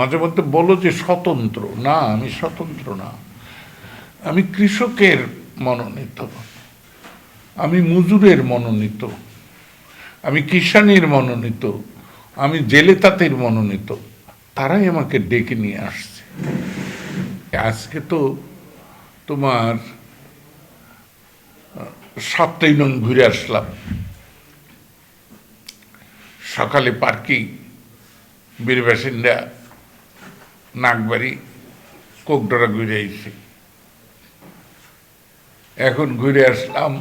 মাঝে মধ্যে বলো যে স্বতন্ত্র। না, আমি স্বতন্ত্র না। আমি কৃষকের মনোনীত। আমি মজুরের মনোনীত। আমি কিষানের মনোনীত। আমি জেলে তাঁতের মনোনীত। তারাই আমাকে ডেকে নিয়ে আসছে। আজকে তো তোমার সাতটাই নং ঘুরে আসলাম। সকালে পার্কি বীর বাসিন্দা নাগবাড়ি কোকডরা ঘুরে আইছি এখন ঘুরে আসলাম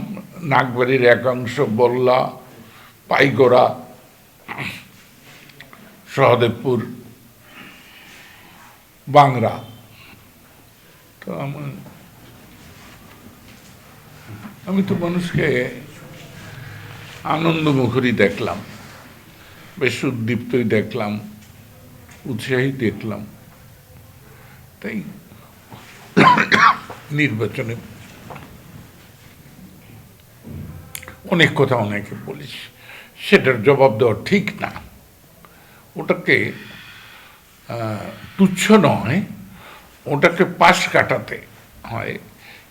নাগবাড়ির একাংশ বল্লা, পাইগোড়া, সহদেবপুর, বাংরা। তো আমার আমি তো মানুষকে আনন্দমুখরই দেখলাম, বেশ উদ্দীপ্তই দেখলাম উৎসাহী দেখলাম। তাই নির্বাচনে অনেক কথা অনেকে বলিস সেটার জবাব দেওয়া ঠিক না। ওটাকে তুচ্ছ নয় ওটাকে পাশ কাটাতে হয়।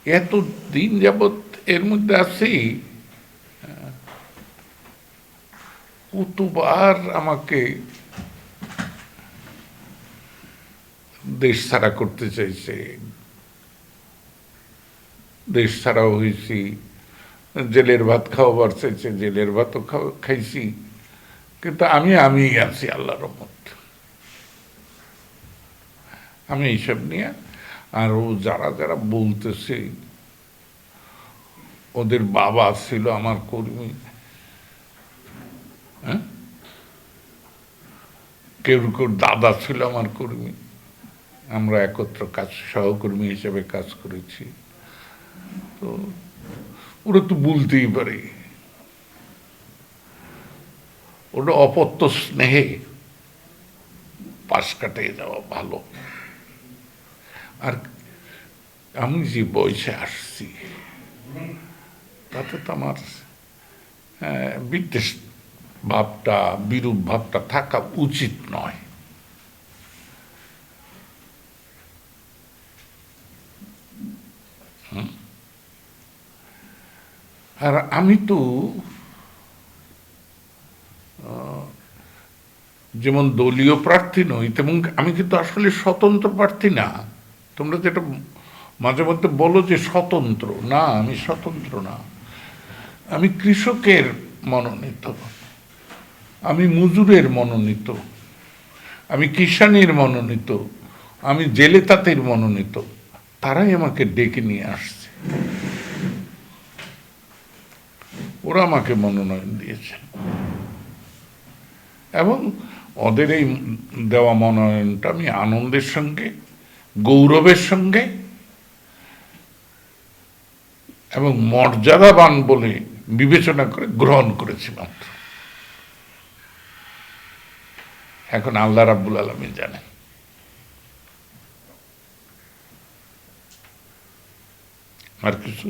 এত দিন যাবৎ এর মধ্যে আহ, কতবার আমাকে দেশ ছাড়া করতে চাইছে। দেশ ছাড়াও হয়েছি জেলের ভাত খাওয়াবার চাইছে, জেলের ভাতও খাইছি। কিন্তু আমি আমি আছি আল্লাহ রহমত। আমি এইসব নিয়ে আর ও যারা যারা বলতেছে, ওদের বাবা ছিল আমার কর্মী। হ্যাঁ? কেউ কেউ দাদা ছিল আমার কর্মী। আমরা একত্র কাজ সহকর্মী হিসেবে কাজ করেছি। তো ওরা তো বলতেই পারে। ওটা অপত্য স্নেহে পাশ কাটিয়ে যাওয়া ভালো। আর আমি যে বয়সে আসছি তাতে তো আমার আহ, বিদ্বেষ ভাবটা বিরূপ ভাবটা থাকা উচিত নয়। আর আমি তো যেমন দলীয় প্রার্থী নই, তেমন আমি কিন্তু আসলে স্বতন্ত্র প্রার্থী না। তোমরা যেটা মাঝে মধ্যে বলো যে স্বতন্ত্র, না, আমি স্বতন্ত্র না। আমি কৃষকের মনোনীত, আমি মজুরের মনোনীত, আমি কিষানের মনোনীত, আমি জেলে তাঁতের মনোনীত, তারাই আমাকে ডেকে নিয়ে আসছে। ওরা আমাকে মনোনয়ন দিয়েছে। এবং ওদের এই দেওয়া মনোনয়নটা আমি আনন্দের সঙ্গে, গৌরবের সঙ্গে এবং মর্যাদাবান বলে বিবেচনা করে গ্রহণ করেছি মাত্র। এখন আল্লাহ রাব্বুল আলমী জানেন। আর কিছু?